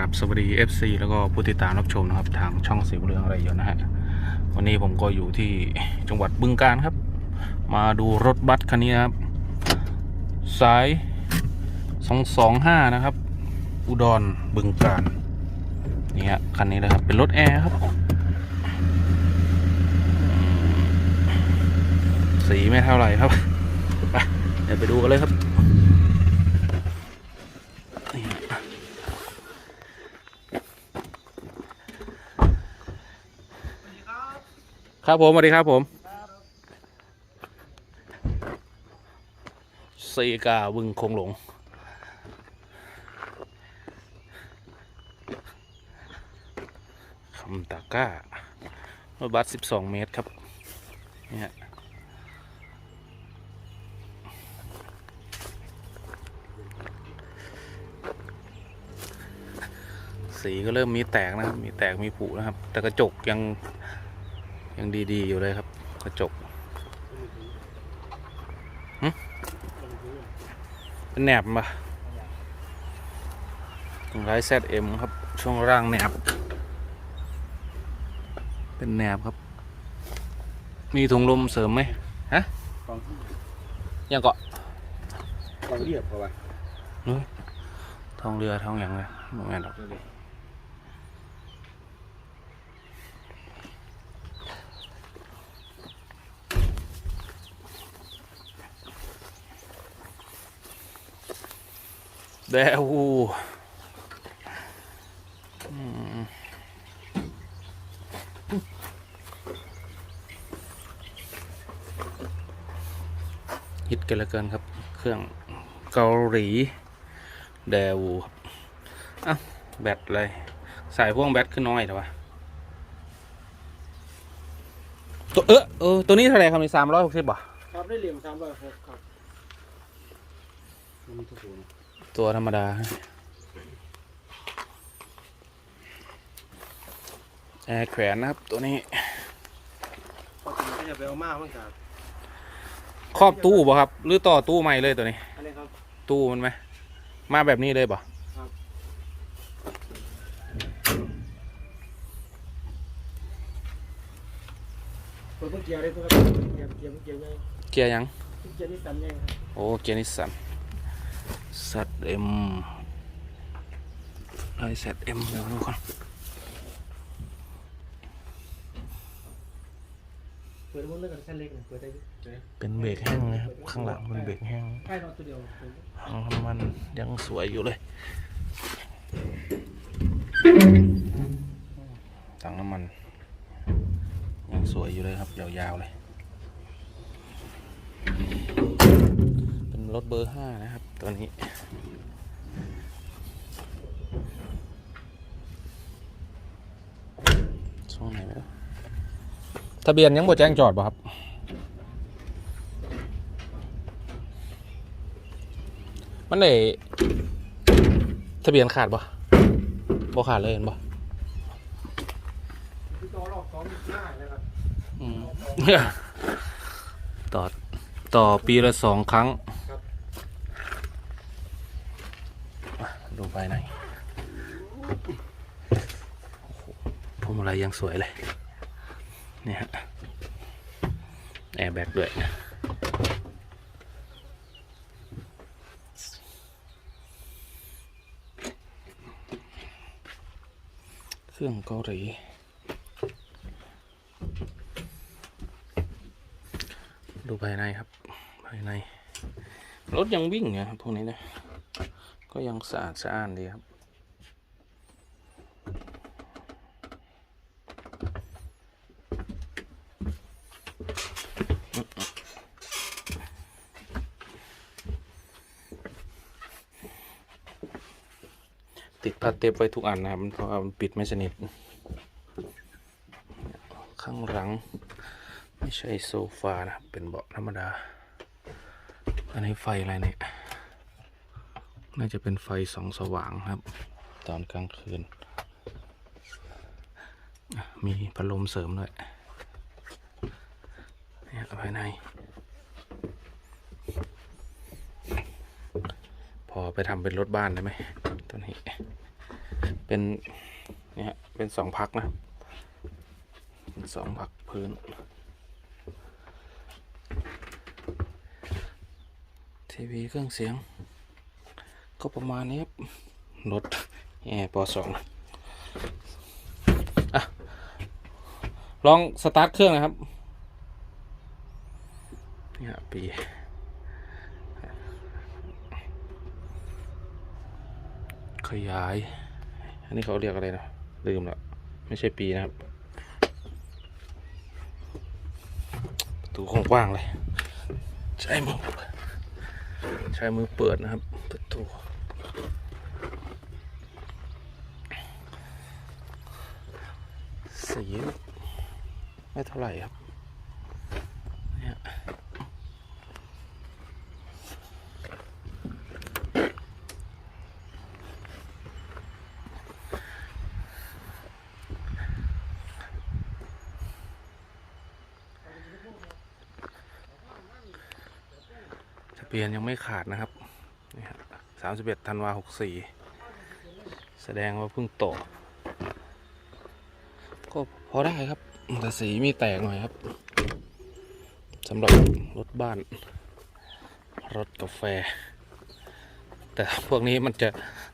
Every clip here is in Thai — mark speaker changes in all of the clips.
Speaker 1: ครับสวัสดี FC แล้วก็ผู้ติดตามรับชมนะครับ ทางช่องสีบุญเรืองอะไรอยู่นะฮะวันนี้ผมก็อยู่ที่จังหวัดบึงกาฬครับ มาดูรถบัสคันนี้นะครับ สาย 225 นะครับ อุดรบึงกาฬนี่ฮะคันนี้นะครับ เป็นรถแอร์ครับสีไม่เท่าไหร่ครับเดี๋ยวไปดูกันเลยครับ ครับผมสวัสดีครับผมซีกาบึงคงหลง คำตาก้ารถบัส12เมตรครับ เนี่ฮะสีก็เริ่มมีแตกนะครับ มีแตกมีผุนะครับ แต่กระจกยัง ยังดีๆอยู่เลยครับ กระจกหึเป็นแหนบปะตรงไรแซดเอ็มครับ ช่วงล่างแหนบ เป็นแหนบครับ มีถุงลมเสริมไหมฮะ
Speaker 2: กอง
Speaker 1: ยังเกาะ
Speaker 2: กองเรียบเข้าไป
Speaker 1: ทองเรือทองอย่างเลยโมแมนดอก แดวูอืมฮิตกันเหลือเกินครับ เครื่องเกาหลีแดวูครับอ้าวแบตเลย สายพ่วงแบตขึ้นน้อยแต่ว่าตัวเออเออตัวนี้เท่าไหร่ครับในสามร้อยหกสิบบ่ะ
Speaker 2: ครับได้เหลี่ยมสามร้อยหกครับมันทุกคน
Speaker 1: ตัวธรรมดาแอร์แขวนนะครับตัวนี้
Speaker 2: พอถึงก็จะไปเอามากมั้งครับ
Speaker 1: ครอบตู้บ่ครับ หรือต่อตู้ใหม่เลยตัวนี้
Speaker 2: อันนี้ครับ
Speaker 1: ตู้มันไหม มาแบบนี้เลยบ่
Speaker 2: เปิดเพิ่งเกียร์ได้เพิ่งครับ เกียร์เกียร์เกียร์ไง
Speaker 1: เกียร์ยัง
Speaker 2: เกียร์นี่ตันยังครับ
Speaker 1: โอ้ เกียร์นิสสัน สัตเอ็มไอเซตเอ็มเดี๋ยวดูก่อน
Speaker 2: เปิดมุ้งเลือกกันเส้นเล็กเปิดได้
Speaker 1: เป็นเบรกแห้งนะครับ ข้างหลังเป็นเบรกแห้ง
Speaker 2: ใช่นอนตัวเดียว
Speaker 1: ทางน้ำมันยังสวยอยู่เลยถังน้ำมันยังสวยอยู่เลยครับยาวๆเลย เป็น รถเบอร์ห้านะครับ ตัวนี้ ช่วงไหนไม่รู้ทะเบียนยังบ่แจ้งจอดบ่ครับ มันได้ทะเบียนขาดบ่บ่ขาดเลยเห็นบ่
Speaker 2: ที่ตัวรอบสองง่ายเลยครับ
Speaker 1: อืมต่อ ต่อปีละสองครั้งอะ ดูภายในพวงมาลัยยังสวยเลยเนี่ยฮะแอร์แบ็กด้วยเครื่องเกาหลีดูภายในครับ ภายใน รถยังวิ่งเนี่ยครับพวกนี้นะ ก็ยังสะอาดสะอ้านดีครับ ติดพลาเทปไว้ทุกอันนะครับเพราะมันปิดไม่สนิท ข้างหลัง ไม่ใช่โซฟานะเป็นเบาะธรรมดา อันนี้ไฟอะไรเนี่ย น่าจะเป็นไฟสองสว่างครับ ตอนกลางคืนอะมีพัดลมเสริมด้วยเนี่ยภายใน พอไปทำเป็นรถบ้านได้ไหมตัวนี้ เป็นเนี่ยฮะเป็นสองพักนะเป็นสองพักพื้น ทีวีเครื่องเสียง ก็ประมาณนี้ครับรถแอร์ปสองอะลองสตาร์ทเครื่องนะครับเนี่ยปีขยาย อันนี้เขาเรียกอะไรนะ ลืมแล้วไม่ใช่ปีนะครับประตูกว้างๆเลย ใช้มือใช้มือเปิดนะครับประตู สีไม่เท่าไหร่ครับเนี่ยทะเบียนยังไม่ขาดนะครับนี่ครับสามสิบเอ็ดธันวาหกสี่แสดงว่าเพิ่งต่ อก็พอได้ครับ แต่สีมีแตกหน่อยครับสำหรับรถบ้าน รถกาแฟ แต่พวกนี้มันจะ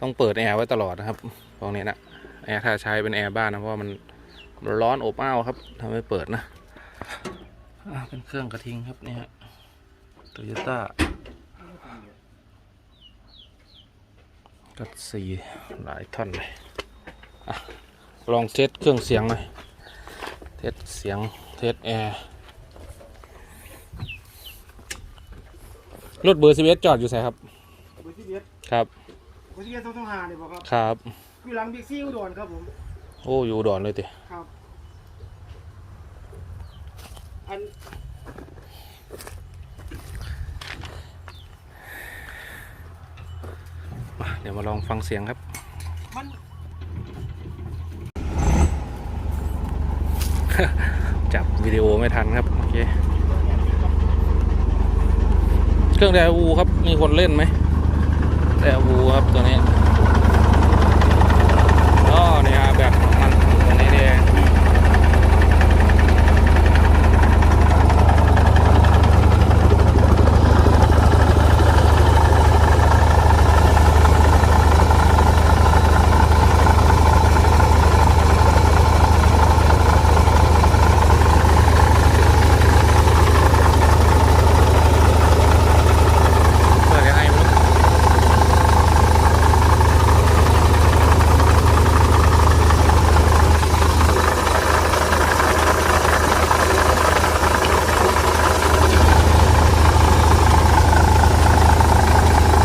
Speaker 1: ต้องเปิดแอร์ไว้ตลอดนะครับพวกนี้นะแอร์ถ้าใช้เป็นแอร์บ้านนะเพราะมันร้อนอบอ้าวครับทำให้เปิดนะเป็นเครื่องกระทิงครับเนี่ยโตโยต้ากัดสีหลายท่อนเลยอลองเทสเครื่องเสียงหน่อย สเสียงเทสแอร์รถเบอร์สิบเอสจอดอยู่ไสครับ
Speaker 2: บุษีเบียด
Speaker 1: ครับ
Speaker 2: บุษีเบียดต้องต้องหาเนี่ยบอกครับ
Speaker 1: ครับ
Speaker 2: อยู่หลังบิ๊กซีอุดรครับผม
Speaker 1: โอ้ อยู่อุดอนเลยติ
Speaker 2: ครับ อัน
Speaker 1: มาเดี๋ยวมาลองฟังเสียงครับ จับวิดีโอไม่ทันครับโอเคเครื่องแดวูครับมีคนเล่นไหมแดวูครับตัวนี้อ๋อเนี่ยแบบมันอันนี้เองเปิดยังไงไม่รู้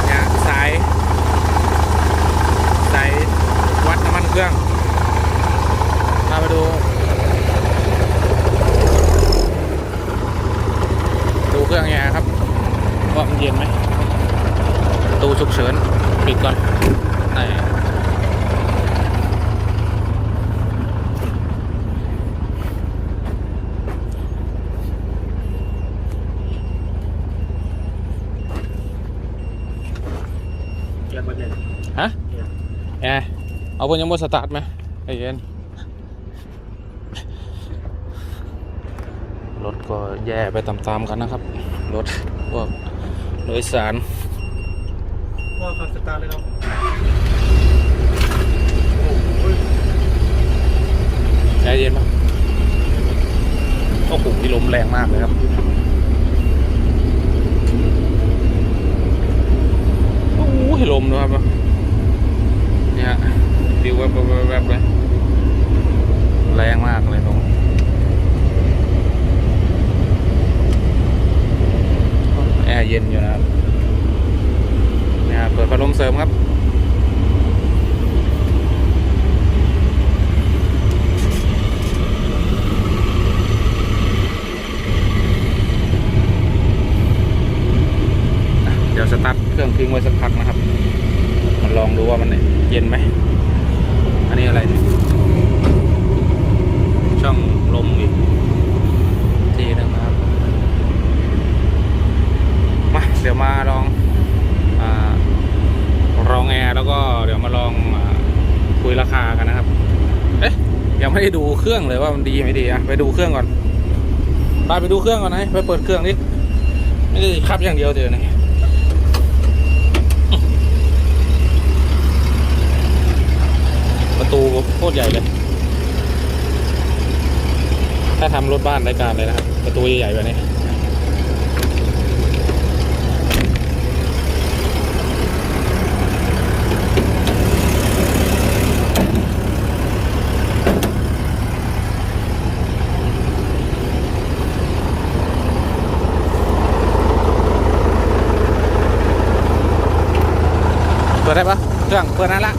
Speaker 1: เนี่ยสาย สายวัดน้ำมันเครื่องพาไปดู ดูเครื่องแอร์ครับว่ามันเย็นไหม ประตู ฉุกเฉินปิดก่อนไหน
Speaker 2: เกียร์มันเนี่ย
Speaker 1: ฮะแอร์เอาบนยังบนสตาร์ทไหมไอเย็นรถก็แย่ไปตามๆกันนะครับ รถพวกโดยสาร
Speaker 2: พ่อขับสตาร์ทเลยครับ
Speaker 1: แอร์เย็นปะโอ้โหที่ล้มแรงมากเลยครับโอ้โหลมนะครับเนี่ยดิวแวบๆแวบเลยแรงมากเลยลมแอร์เย็นอยู่นะครับ เปิดพัดลมเสริมครับ เดี๋ยวสตาร์ทเครื่องทิ้งไว้สักพักนะครับมาลองดูว่ามันเย็นไหม อันนี้อะไรเนี่ยช่องลมอีกทีนึงนะครับ มา เดี๋ยวมาลอง แอร์แล้วก็เดี๋ยวมาลองคุยราคากันนะครับ เอ๊ะยังไม่ได้ดูเครื่องเลยว่ามันดีไม่ดีอะไปดูเครื่องก่อนไปไปดูเครื่องก่อนนะไปเปิดเครื่องดิดไม่ได้ขับอย่างเดียวเดี๋ยวนี้ประตูโคตรใหญ่เลย ถ้าทำรถบ้านรายการเลยนะครับ ประตูใหญ่ๆแบบนี้ เปิดได้ปะเครื่องเปิดนั่นละ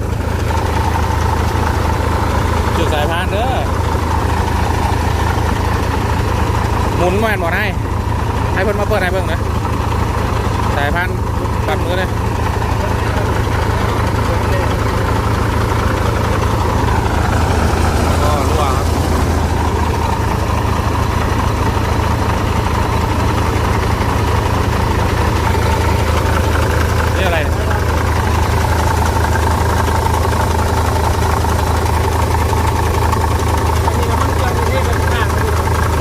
Speaker 1: จุดสายพานเด้อหมุนแมนบอดให้ให้เพิ่นมาเปิดให้เบิ่งนะสายพานปัดมือเลยก็รั่วครับนี่อะไรเนี่ย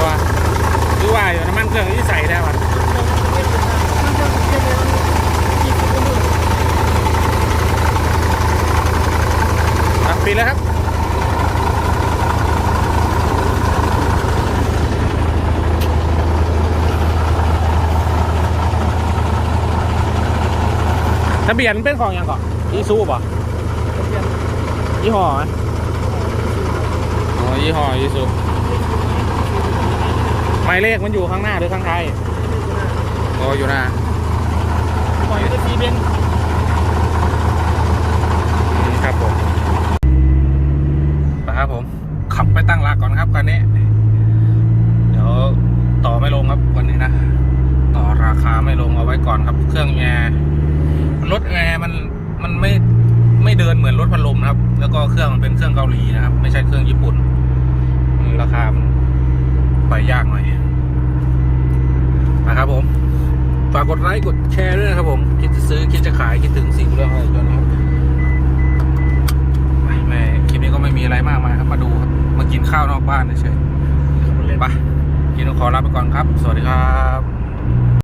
Speaker 1: ว่าคือว่าอยู่น้ำมันเครื่องที่ใส่ได้ป่ะอะ ปิดแล้วครับ ทะเบียนเป็นของอย่างก่อนอีซูป่ะยี่ห้อไหมอ๋อยี่ห้ออีซูหมายเลขมันอยู่ข้างหน้าหรือข้างท้ายโอ้อยู่หน้า
Speaker 2: ปล่อยได้ทีเบน
Speaker 1: อืมครับผมไป ครับผม ขับไปตั้งหลักก่อนครับคันนี้ เดี๋ยวต่อไม่ลงครับวันนี้นะ ต่อราคาไม่ลงเอาไว้ก่อนครับ เครื่องแอร์รถแอร์มันมันไม่ไม่เดินเหมือนรถพัดลมนะครับ แล้วก็เครื่องมันเป็นเครื่องเกาหลีนะครับ ไม่ใช่เครื่องญี่ปุ่น ราคามันไปยากหน่อยนะครับผม ฝากกดไลค์กดแชร์ด้วยนะครับผม คิดจะซื้อคิดจะขายคิดถึงสิ่งเรื่องอะไรจนนะครับ ก็ไม่มีอะไรมากมายครับ มาดูครับมากินข้าวนอกบ้านเฉยๆไปกินขอลาไปก่อนครับ สวัสดีครับ